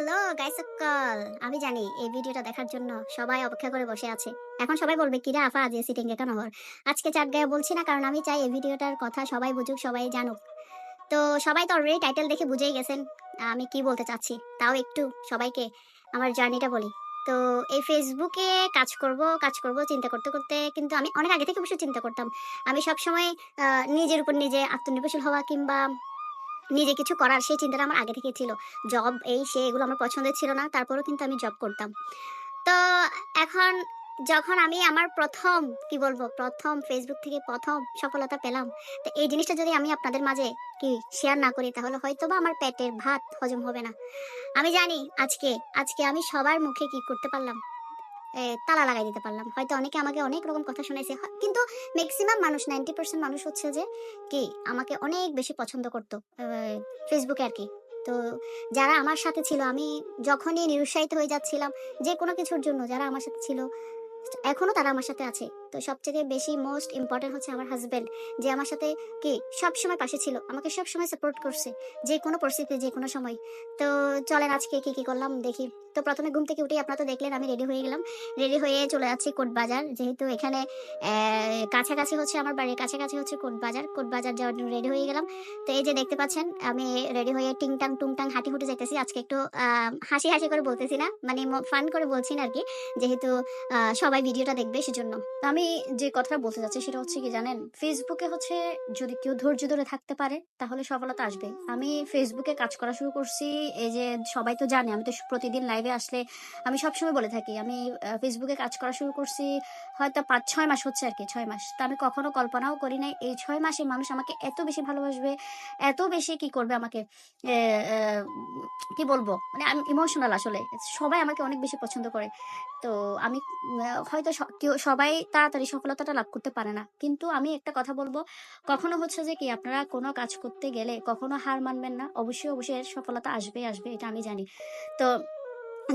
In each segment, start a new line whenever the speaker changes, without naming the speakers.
Hello guys সকল আমি জানি এই ভিডিওটা দেখার জন্য সবাই অপেক্ষা করে বসে আছে। এখন সবাই বলবে, কিরা আফা, আজ সিটিং এ কেন হর আজকে চার গায়ে বলছি না, কারণ আমি চাই এই ভিডিওটার কথা সবাই বুঝুক, সবাই জানুক। তো সবাই তো অলরেডি টাইটেল দেখে বুঝেই গেছেন, আমি কি বলতে চাচ্ছি? তাও একটু সবাইকে আমার জার্নিটা বলি। তো এই ফেসবুকে কাজ করব কাজ করব চিন্তা করতে করতে, কিন্তু আমি অনেক আগে থেকে অবশ্য চিন্তা করতাম। আমি সবসময় নিজের উপর নিজে আত্মনির্ভরশীল হওয়া কিংবা নিজে কিছু করার, সেই চিন্তাটা আমার আগে থেকে ছিল। জব এই সে এগুলো আমার পছন্দের ছিল না, তারপরেও কিন্তু আমি জব করতাম। তো এখন যখন আমি আমার প্রথম, কি বলব, প্রথম ফেসবুক থেকে প্রথম সফলতা পেলাম, তো এই জিনিসটা যদি আমি আপনাদের মাঝে কি শেয়ার না করি, তাহলে হয়তো বা আমার পেটের ভাত হজম হবে না। আমি জানি আজকে আজকে আমি সবার মুখে কি করতে পারলাম। তালা লাগাই দিতে পারলাম। হয়তো অনেকে আমাকে অনেক রকম কথা শুনেছে। কিন্তু ম্যাক্সিমাম মানুষ নাইনটি পার্সেন্ট মানুষ হচ্ছে যে, কি আমাকে অনেক বেশি পছন্দ করতো ফেসবুকে আর কি। তো যারা আমার সাথে ছিল, আমি যখনই নিরুৎসাহিত হয়ে যাচ্ছিলাম, যে কোনো কিছুর জন্য যারা আমার সাথে ছিল এখনও তারা আমার সাথে আছে। তো সবচেয়ে বেশি মোস্ট ইম্পর্টেন্ট হচ্ছে আমার হাজবেন্ড যে আমার সাথে কি সব সময় পাশে ছিল, আমাকে সব সময় সাপোর্ট করছে, যে কোনো পরিস্থিতিতে, যে কোনো সময়। তো চলেন আজকে কি কি করলাম দেখি। তো প্রথমে ঘুম থেকে উঠে আপনারা তো দেখলেন আমি রেডি হয়ে গেলাম। রেডি হয়ে চলে যাচ্ছি কোট বাজার যেহেতু এখানে কাছাকাছি হচ্ছে আমার বাড়ির কাছাকাছি হচ্ছে কোট বাজার কোট বাজার যাওয়ার জন্য রেডি হয়ে গেলাম। তো এই যে দেখতে পাচ্ছেন, আমি রেডি হয়ে টিংটাং টুংটাং হাঁটি হুটে যাইতেছি। আজকে একটু হাসি হাসি করে বলতেছি না মানে ফান করে বলছি না আর কি। যেহেতু সবাই ভিডিওটা দেখবে সেজন্য।
তো আমি যে কথাটা বলতে যাচ্ছি সেটা হচ্ছে কি জানেন? ফেসবুকে হচ্ছে যদি কেউ ধৈর্য ধরে থাকতে পারে, তাহলে সফলতা আসবে। আমি ফেসবুকে কাজ করা শুরু করছি, এই যে সবাই তো জানে, আমি তো প্রতিদিন লাইভে আসলে আমি সবসময় বলে থাকি, আমি ফেসবুকে কাজ করা শুরু করছি হয়তো পাঁচ, ছয় মাস হচ্ছে আর কি, ছয় মাস। তা আমি কখনো কল্পনাও করি নাই, এই ছয় মাসে মানুষ আমাকে এত বেশি ভালোবাসবে, এত বেশি কি করবে আমাকে কি বলব? মানে আমি ইমোশনাল আসলে, সবাই আমাকে অনেক বেশি পছন্দ করে। তো আমি হয়তো কেউ, সবাই তাড়াতাড়ি সফলতাটা লাভ করতে পারে না। কিন্তু আমি একটা কথা বলব, কখনো হচ্ছে যে কি আপনারা কোনো কাজ করতে গেলে কখনো হার মানবেন না। অবশ্যই অবশ্যই সফলতা আসবে আসবে, এটা আমি জানি। তো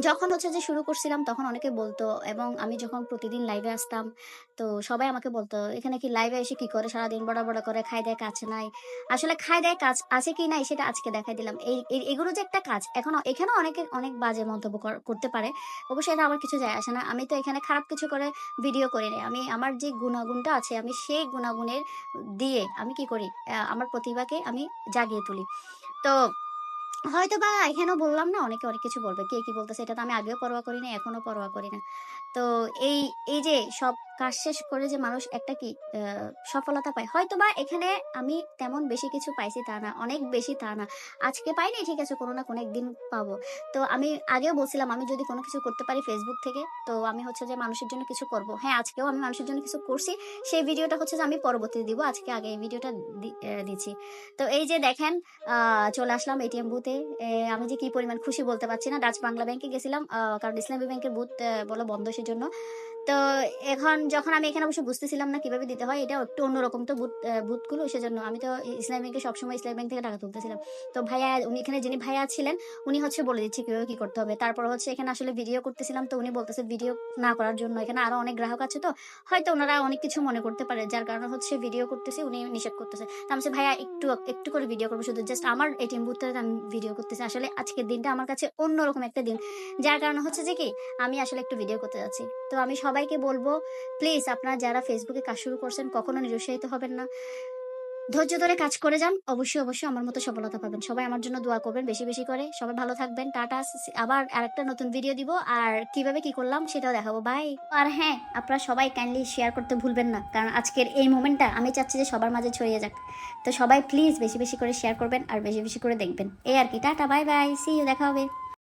যখন হচ্ছে যে শুরু করছিলাম তখন অনেকে বলতো এবং আমি যখন প্রতিদিন লাইভে আসতাম, তো সবাই আমাকে বলতো, এখানে কি লাইভে এসে কি করে? সারাদিন বড় বড় করে খাই দেয় কাজ নাই। আসলে খাই দেয় কাজ আছে কি নাই সেটা আজকে দেখাই দিলাম। এই এগুলো যে একটা কাজ, এখন এখানে অনেকে, অনেক বাজে মন্তব্য কর- করতে পারে। অবশ্যই এটা আমার কিছু যায় আসে না। আমি তো এখানে খারাপ কিছু করে ভিডিও করি না আমি, আমার যে গুণাগুণটা আছে, আমি সেই গুণাগুণের দিয়ে আমি কি করি? আমার প্রতিভাকে আমি জাগিয়ে তুলি। তো হয়তো বা এখানেও বললাম না, অনেকে অনেক কিছু বলবে। কে কি বলতেছে? এটা তো আমি আগেও পরোয়া করি না এখনও পরোয়া করি না। তো এই এই যে সব কাজ শেষ করে যে মানুষ একটা কি সফলতা পায়। হয়তো বা এখানে আমি তেমন বেশি কিছু পাইছি তা না, অনেক বেশি তা না। আজকে পাইনি, ঠিক আছে, কোনো না কোনো একদিন পাবো। তো আমি আগেও বলছিলাম, আমি যদি কোনো কিছু করতে পারি ফেসবুক থেকে, তো আমি হচ্ছে যে মানুষের জন্য কিছু করব। হ্যাঁ আজকেও আমি মানুষের জন্য কিছু করছি। সেই ভিডিওটা হচ্ছে যে আমি পরবর্তীতে দিব, আজকে আগে এই ভিডিওটা দিচ্ছি। তো এই যে দেখেন চলে আসলাম এটিএম বুথে আমি যে কি পরিমাণ খুশি বলতে পারছি না ডাচ বাংলা ব্যাংকে গেছিলাম কারণ ইসলামী ব্যাংকের বুথ বলো বন্ধ সেজন্য। তো এখন যখন আমি এখানে অবশ্য বুঝতেছিলাম না কীভাবে দিতে হয়, এটা একটু অন্যরকম তো বুথ বুথগুলো সেজন্য আমি তো ইসলাম ব্যাংকে সবসময় ইসলাম ব্যাংক থেকে টাকা তুলতেছিলাম। তো ভাইয়া, উনি এখানে যিনি ভাইয়া ছিলেন, উনি হচ্ছে বলে দিচ্ছে কীভাবে কী করতে হবে। তারপর হচ্ছে এখানে আসলে ভিডিও করতেছিলাম, তো উনি বলতেছে ভিডিও না করার জন্য। এখানে আরও অনেক গ্রাহক আছে তো, হয়তো ওনারা অনেক কিছু মনে করতে পারে, যার কারণে হচ্ছে ভিডিও করতেছি, উনি নিষেধ করতেছে। তো আমি ভাইয়া, একটু একটু করে ভিডিও করব শুধু জাস্ট আমার এটিএম বুথটাতে আমি ভিডিও করতেছি। আসলে আজকের দিনটা আমার কাছে অন্যরকম একটা দিন। যার কারণে হচ্ছে যে কি, আমি আসলে একটু ভিডিও করতে যাচ্ছি। তো আমি সবাইকে বলব প্লিজ, আপনারা যারা ফেসবুকে কাজ শুরু করছেন, কখনো নিরুৎসাহিত হবেন না। ধৈর্য ধরে কাজ করে যান। অবশ্যই অবশ্যই আমার মতো সফলতা পাবেন। সবাই আমার জন্য দোয়া করবেন বেশি বেশি করে। সবাই ভালো থাকবেন। টাটা। আবার আরেকটা নতুন ভিডিও দিব। আর কীভাবে কি করলাম সেটাও দেখাবো। বাই আর হ্যাঁ আপনারা সবাই কাইন্ডলি শেয়ার করতে ভুলবেন না। কারণ আজকের এই মোমেন্টটা আমি চাচ্ছি যে সবার মাঝে ছড়িয়ে যাক। তো সবাই প্লিজ বেশি বেশি করে শেয়ার করবেন আর বেশি বেশি করে দেখবেন। এই আর কি। টাটা বাই বাই সি দেখা হবে।